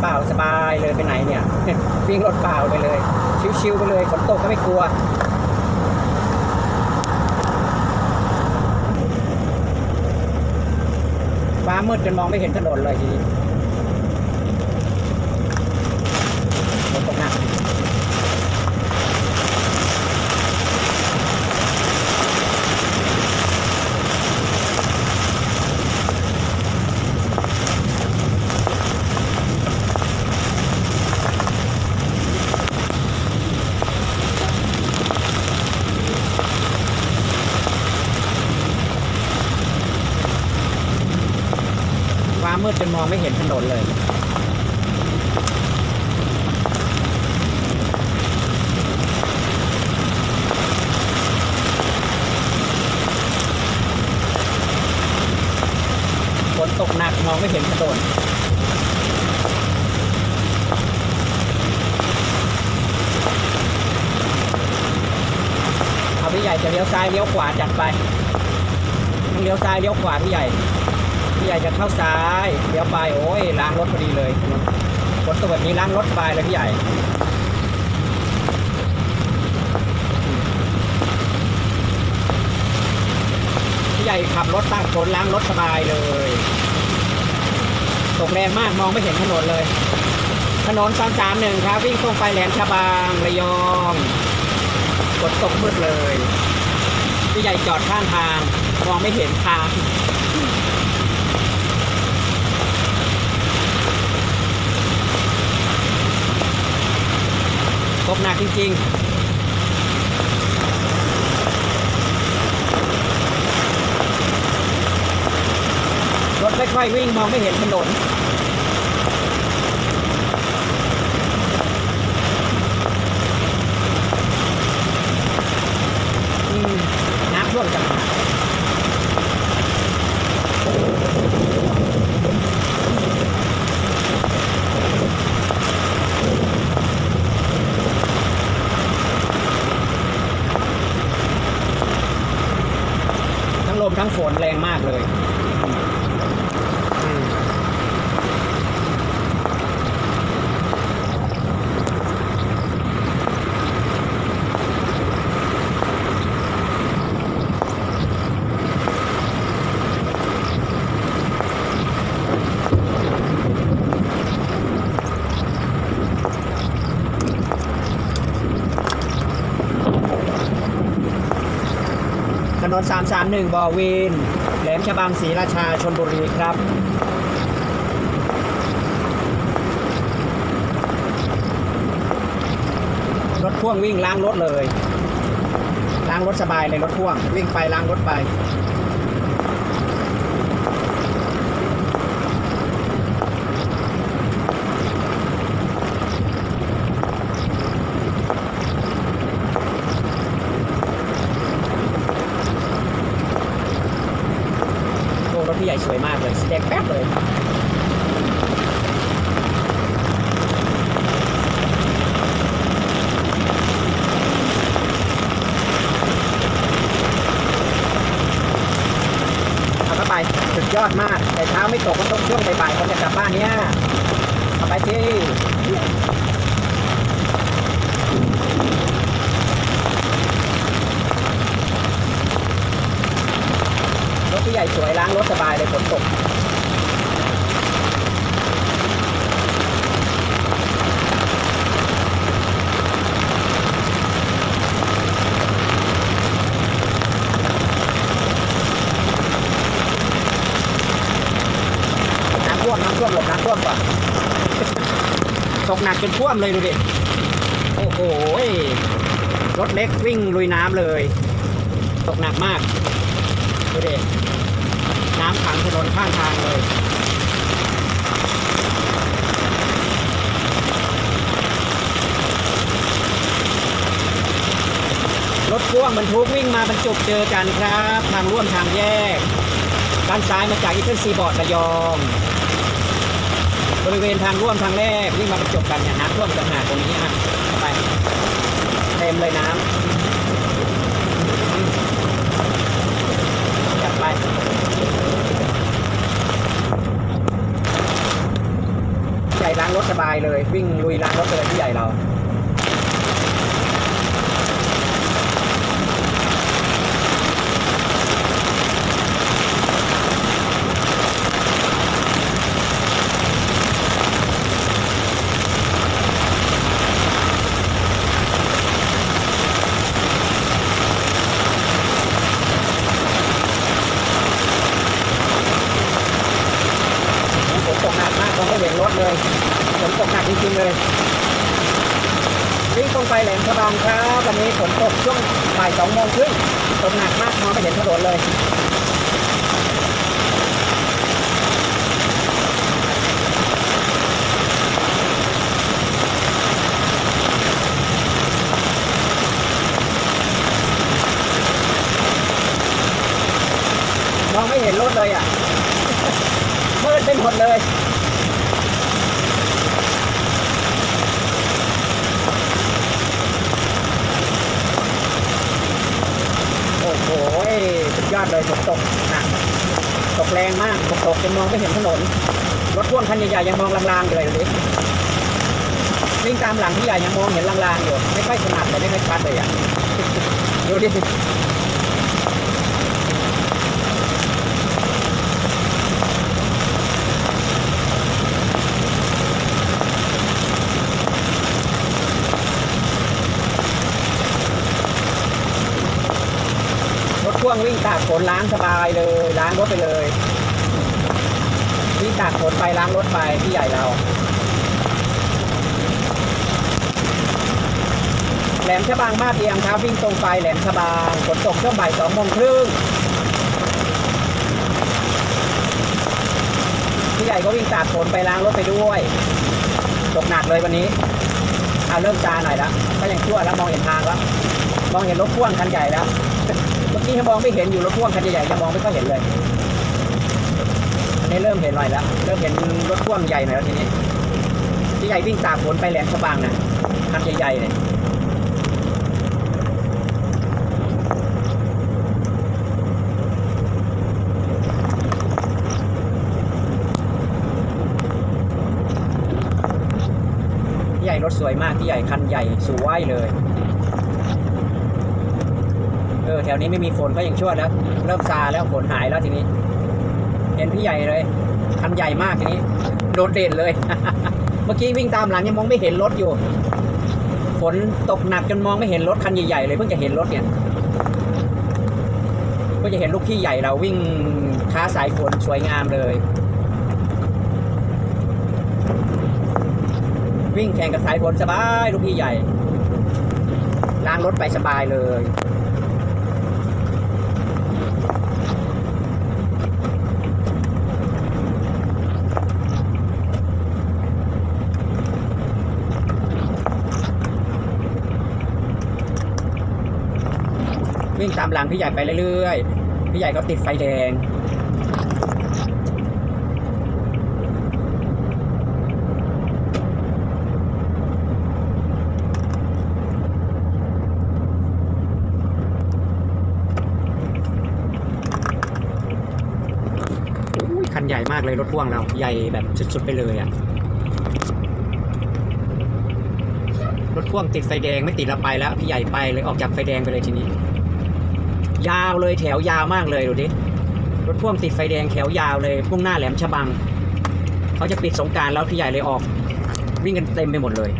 เปล่าสบายเลยไปไหนเนี่ย วิ่งรถเปล่าไปเลย ชิวๆไปเลยฝนตกก็ไม่กลัวฟ้ามืดจนมองไม่เห็นถนนเลยทีนี้ฝนตกหนัก ฟ้า มืดจนมองไม่เห็นถนนเลยฝนตกหนักมองไม่เห็นถนนเอาพี่ใหญ่จะเลี้ยวซ้ายเลี้ยวขวาจัดไปต้องเลี้ยวซ้ายเลี้ยวขวาพี่ใหญ่ พี่ใหญ่จะเข้าซ้ายเลี้ยวไปโอ้ยล้างรถพอดีเลยฝนตกแบบนี้ล้างรถสบายเลยพี่ใหญ่พี่ใหญ่ขับรถตากฝนล้างรถสบายเลยตกแรงมากมองไม่เห็นถนนเลย ถนนสามสามหนึ่งครับ วิ่งตรงไปแหลมฉบังระยองฝนตกมืดเลยพี่ใหญ่จอดข้างทางมองไม่เห็นทาง ตกหนักจริงๆรถค่อยๆวิ่งมองไม่เห็นถนน อืมน้ำท่วมจัง ทั้งฝนแรงมากเลย น 331 บ่อวินแหลมฉบังศรีราชาชนบุรีครับรถพ่วงวิ่งล้างรถเลย ล้างรถสบายเลยรถพ่วง วิ่งไปล้างรถไป โอ้รถพี่ใหญ่สวยมากเลยสีแดงแป๊บเลย เอาเข้าไปสุด ยอดมาก แต่เช้าไม่ตกก็ต้องช่วงบ่ายๆคนจะกลับบ้านเนี่ยเอาไปที่รถพี่ใหญ่สวยล้างรถสบายเลยฝนตก น้ำท่วมน้ำท่วมหลบน้ำท่วมก่อนตกหนักจนท่วมเลยดูดิ โอ้โห รถเล็กวิ่งลุยน้ำเลย ตกหนักมาก ดูดิ น้ำขังถนนข้างทางเลยรถพ่วงบรรทุกวิ่งมาบรรจบเจอกันครับ ทางร่วมทางแยก ด้านซ้ายมาจากอีเทนซีบอร์ดระยอง บริเวณทางร่วมทางแรกวิ่งมาประจบกันเนี่ยน้ำท่วมกันหาตรงนี้อะไปเต็มเลยน้ำจับไปใหญ่ล้างรถสบายเลย วิ่งลุยล้างรถเลยที่ใหญ่เรา ฝนตกหนักมากมองไม่เห็นรถเลยฝนตกหนักจริงๆเลยวิ่งตรงไป แหลมฉบังครับวันนี้ฝนตกช่วงบ่ายสองโมงครึ่งตกหนักมากมองไม่เห็นถนนเลยมองไม่เห็นรถเลยอะมืดไปหมดเลย โอ้โหสุดย อดเลยฝนตกหนักตกแรงมากฝนตกจนมองไม่เห็นถนน รถพ่วงคันใหญ่ๆยังมองลางๆอยู่เลยดูดิวิ่งตามหลังพี่ใหญ่ยังมองเห็นลางๆอยู่ ไม่ค่อยถนัดเลยไม่ค่อยชัดเลยอะ ดูดิ รถพ่วงวิ่งตากฝนล้างสบายเลยล้างรถไปเลยวิ่ตากฝนไปล้างรถไปพี่ใหญ่เราแหลมฉบังมาเพียงครับวิ่งตรงไปแหลมฉบังฝนตกช่วงบ่ายสองโมงครึ่งพี่ใหญ่ก็วิ่งตากฝนไปล้างรถไปด้วย ตกหนักเลยวันนี้เอาเริ่มจาหน่อยแล้วก็ยังชั่วแล้วมองเห็นทางแล้วมองเห็นรถพ่วงคันใหญ่แล้ว เมื่อกี้ยังมองไม่เห็นอยู่รถพ่วงคันใหญ่ๆยังมองไม่ค่อยเห็นเลยอันนี้เริ่มเห็นหน่อยแล้วเริ่มเห็นรถพ่วงใหญ่หน่อยแล้วทีนี้ที่ใหญ่วิ่งตากฝนไปแหลมฉบังนะคันใหญ่ๆเลยพี่ใหญ่รถสวยมากพี่ใหญ่คันใหญ่สวยเลย ออแถวนี้ไม่มีฝนก็ยังชั่วแล้ว เริ่มซาแล้วฝนหายแล้วทีนี้ เห็นพี่ใหญ่เลยคันใหญ่มากทีนี้ โดดเด่นเลย เมื่อกี้วิ่งตามหลังยังมองไม่เห็นรถอยู่ฝนตกหนักจนมองไม่เห็นรถคันใหญ่ๆเลยเพิ่งจะเห็นรถเนี่ยเพิ่งจะเห็นลูกพี่ใหญ่เราวิ่งท้าสายฝนสวยงามเลย วิ่งแข่งกับสายฝนสบายลูกพี่ใหญ่ล้างรถไปสบายเลย ตามหลังพี่ใหญ่ไปเรื่อยๆ พี่ใหญ่ก็ติดไฟแดง คันใหญ่มากเลยรถพ่วงเรา ใหญ่แบบสุดๆไปเลยอะ่ะ รถพ่วงติดไฟแดงไม่ติดแล้วไปแล้ว พี่ใหญ่ไปเลยออกจากไฟแดงไปเลยทีนี้ ยาวเลยแถวยาวมากเลยดูดิรถพ่วงติดไฟแดงแถวยาวเลยพุ่งหน้าแหลมฉบังเขาจะปิดสงการแล้วพี่ใหญ่เลยออก วิ่งกันเต็มไปหมดเลย